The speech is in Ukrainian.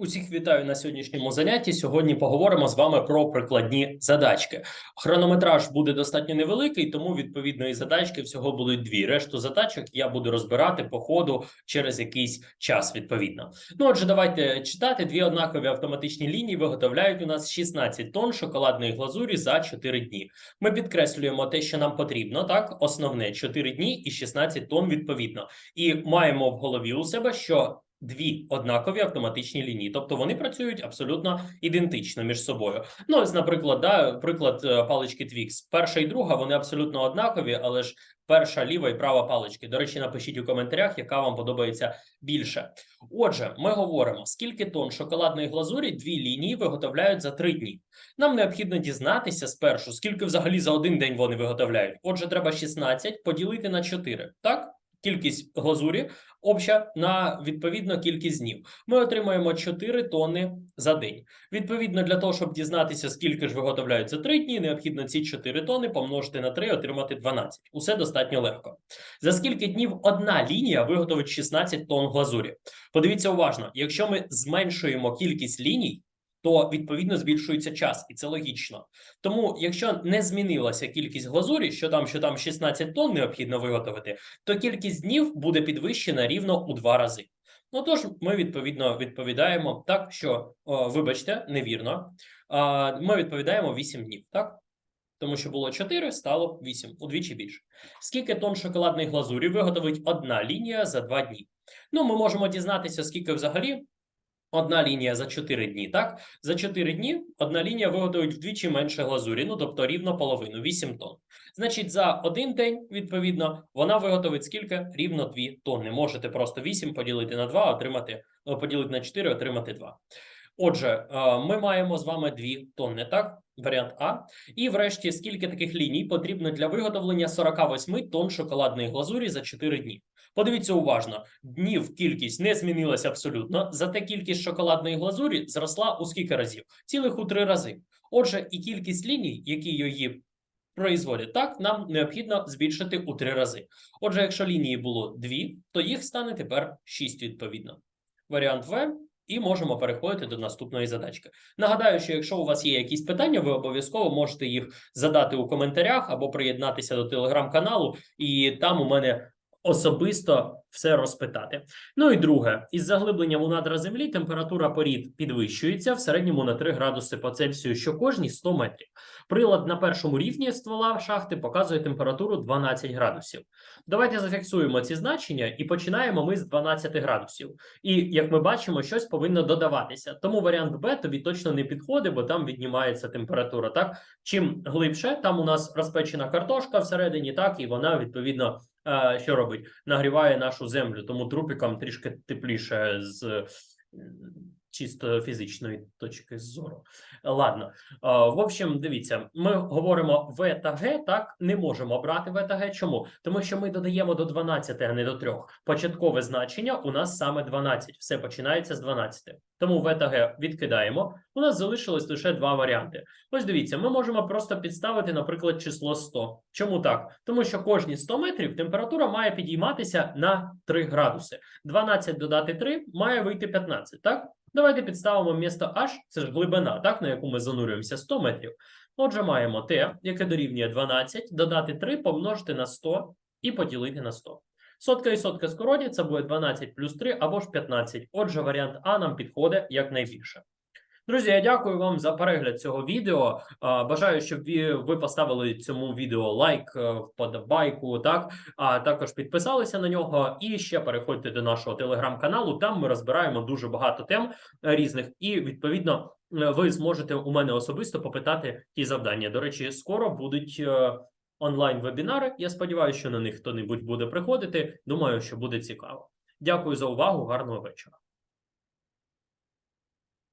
Усіх вітаю на сьогоднішньому занятті. Сьогодні поговоримо з вами про прикладні задачки. Хронометраж буде достатньо невеликий, тому відповідно і задачки всього будуть дві. Решту задачок я буду розбирати по ходу через якийсь час. Відповідно. Ну отже, давайте читати. Дві однакові автоматичні лінії виготовляють у нас 16 тонн шоколадної глазурі за 4 дні. Ми підкреслюємо те, що нам потрібно. Так, основне 4 дні і 16 тонн відповідно. І маємо в голові у себе, що дві однакові автоматичні лінії, тобто вони працюють абсолютно ідентично між собою. Ну, ось, наприклад, да, приклад е, палички Twix. Перша і друга вони абсолютно однакові, але ж перша ліва і права палички. До речі, напишіть у коментарях, яка вам подобається більше. Отже, ми говоримо, скільки тонн шоколадної глазурі дві лінії виготовляють за три дні. Нам необхідно дізнатися спершу, скільки взагалі за один день вони виготовляють. Отже, треба 16 поділити на 4, так? Кількість глазурі обща на відповідно кількість днів. Ми отримаємо 4 тонни за день. Відповідно, для того, щоб дізнатися, скільки ж виготовляють за 3 дні, необхідно ці 4 тонни помножити на 3, отримати 12. Усе достатньо легко. За скільки днів одна лінія виготовить 16 тонн глазурі? Подивіться уважно, якщо ми зменшуємо кількість ліній, то відповідно збільшується час, і це логічно. Тому, якщо не змінилася кількість глазурі, що там, що там 16 тонн необхідно виготовити, то кількість днів буде підвищена рівно у два рази. Ну тож, ми відповідно відповідаємо так, що о, вибачте, невірно. А, Ми відповідаємо 8 днів, так? Тому що було 4, стало 8, удвічі більше. Скільки тонн шоколадної глазурі виготовить одна лінія за 2 дні? Ну, ми можемо дізнатися, скільки взагалі Одна лінія за 4 дні, так? За 4 дні одна лінія виготовить вдвічі менше глазурі, ну тобто рівно половину, 8 тонн. Значить, за один день, відповідно, вона виготовить скільки? Рівно 2 тонни. Можете просто 8 поділити на 2, отримати, поділити на 4, отримати 2. Отже, е, ми маємо з вами 2 тонни, так? Варіант А. І врешті, скільки таких ліній потрібно для виготовлення 48 тонн шоколадної глазурі за 4 дні? Подивіться уважно, днів кількість не змінилася абсолютно, зате кількість шоколадної глазурі зросла у скільки разів? Цілих у три рази. Отже, і кількість ліній, які її производять, так нам необхідно збільшити у три рази. Отже, якщо лінії було дві, то їх стане тепер 6 відповідно. Варіант В. І можемо переходити до наступної задачки. Нагадаю, що якщо у вас є якісь питання, ви обов'язково можете їх задати у коментарях або приєднатися до телеграм-каналу, і там у мене особисто все розпитати. Ну і друге, із заглибленням у надра землі температура порід підвищується в середньому на 3 градуси по Цельсію щокожні 100 метрів. Прилад на першому рівні ствола шахти показує температуру 12 градусів. Давайте зафіксуємо ці значення і починаємо ми з 12 градусів. І як ми бачимо, щось повинно додаватися. Тому варіант Б тобі точно не підходить, бо там віднімається температура. Так, чим глибше, там у нас розпечена картошка всередині, так і вона відповідно. Е, Що робить? Нагріває нашу землю, тому трупікам трішки тепліше з чисто фізичної точки зору. Ладно, в общем, дивіться, ми говоримо В та Г, так не можемо брати В та Г. Чому? Тому що ми додаємо до 12, а не до 3. Початкове значення у нас саме 12. Все починається з 12. Тому В та Г відкидаємо. У нас залишилось лише два варіанти. Ось дивіться, ми можемо просто підставити, наприклад, число 100. Чому так? Тому що кожні 100 метрів температура має підійматися на 3 градуси. 12 додати 3 має вийти 15, так? Давайте підставимо місто H, це ж глибина, так, на яку ми занурюємося 100 метрів. Отже, маємо Т, яке дорівнює 12, додати 3, помножити на 100 і поділити на 100. Сотка і сотка скоротять, це буде 12 плюс 3 або ж 15. Отже, варіант А нам підходить якнайбільше. Друзі, я дякую вам за перегляд цього відео. Бажаю, щоб ви, ви поставили цьому відео лайк, е, вподобайку, так а також підписалися на нього. І ще переходьте до нашого телеграм-каналу. Там ми розбираємо дуже багато тем е, різних, і відповідно е, ви зможете у мене особисто попитати ті завдання. До речі, скоро будуть онлайн-вебінари. Я сподіваюся, що на них хто-небудь буде приходити. Думаю, що буде цікаво. Дякую за увагу. Гарного вечора.